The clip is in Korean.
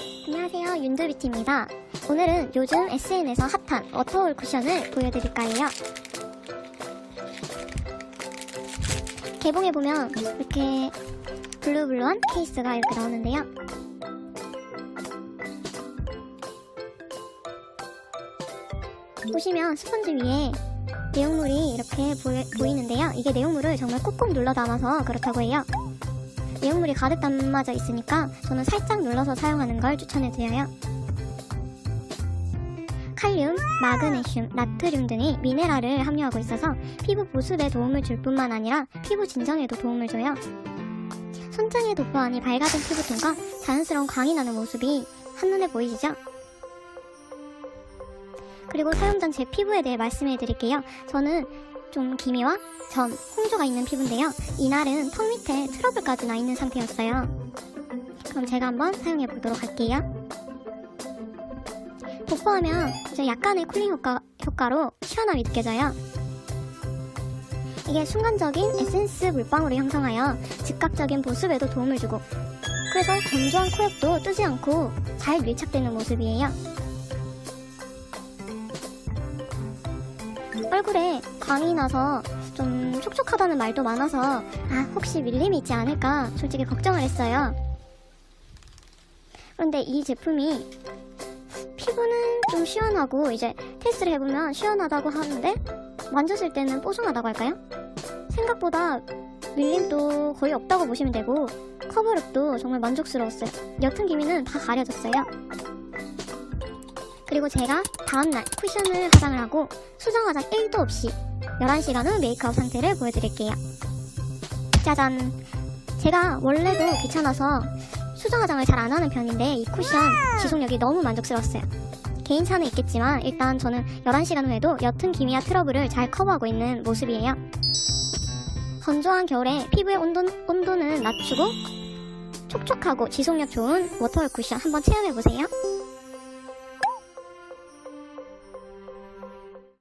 안녕하세요. 윤두비티입니다. 오늘은 요즘 SN에서 핫한 워터홀 쿠션을 보여드릴까 해요. 개봉해보면 이렇게 블루블루한 케이스가 이렇게 나오는데요. 보시면 스펀지 위에 내용물이 이렇게 보이, 는데요. 이게 내용물을 정말 꾹꾹 눌러 담아서 그렇다고 해요 내용물이 가득 담아져 있으니까 저는 살짝 눌러서 사용하는 걸 추천해드려요. 칼륨, 마그네슘, 나트륨 등의 미네랄을 함유하고 있어서 피부 보습에 도움을 줄 뿐만 아니라 피부 진정에도 도움을 줘요. 손등의 도포안이 밝아진 피부톤과 자연스러운 광이 나는 모습이 한눈에 보이시죠? 그리고 사용 전 제 피부에 대해 말씀해 드릴게요. 저는 좀 기미와 점, 홍조가 있는 피부인데요. 이날은 턱 밑에 트러블까지 나 있는 상태였어요. 그럼 제가 한번 사용해 보도록 할게요. 도포하면 이제 약간의 쿨링 효과, 효과로 시원함이 느껴져요. 이게 순간적인 에센스 물방울을 형성하여 즉각적인 보습에도 도움을 주고 그래서 건조한 코옆도 뜨지 않고 잘 밀착되는 모습이에요. 얼굴에 광이 나서 좀 촉촉하다는 말도 많아서 아 혹시 밀림이 있지 않을까 솔직히 걱정을 했어요. 그런데 이 제품이 피부는 좀 시원하고 이제 테스트를 해보면 시원하다고 하는데 만졌을 때는 뽀송하다고 할까요? 생각보다 밀림도 거의 없다고 보시면 되고 커버력도 정말 만족스러웠어요. 옅은 기미는 다 가려졌어요. 그리고 제가 다음날 쿠션을 화장을 하고 수정 화장 1도 없이 11시간 후 메이크업 상태를 보여드릴게요. 짜잔! 제가 원래도 귀찮아서 수정 화장을 잘 안 하는 편인데 이 쿠션 지속력이 너무 만족스러웠어요. 개인 차는 있겠지만 일단 저는 11시간 후에도 옅은 기미와 트러블을 잘 커버하고 있는 모습이에요. 건조한 겨울에 피부의 온도, 온도는 낮추고 촉촉하고 지속력 좋은 워터월 쿠션 한번 체험해보세요.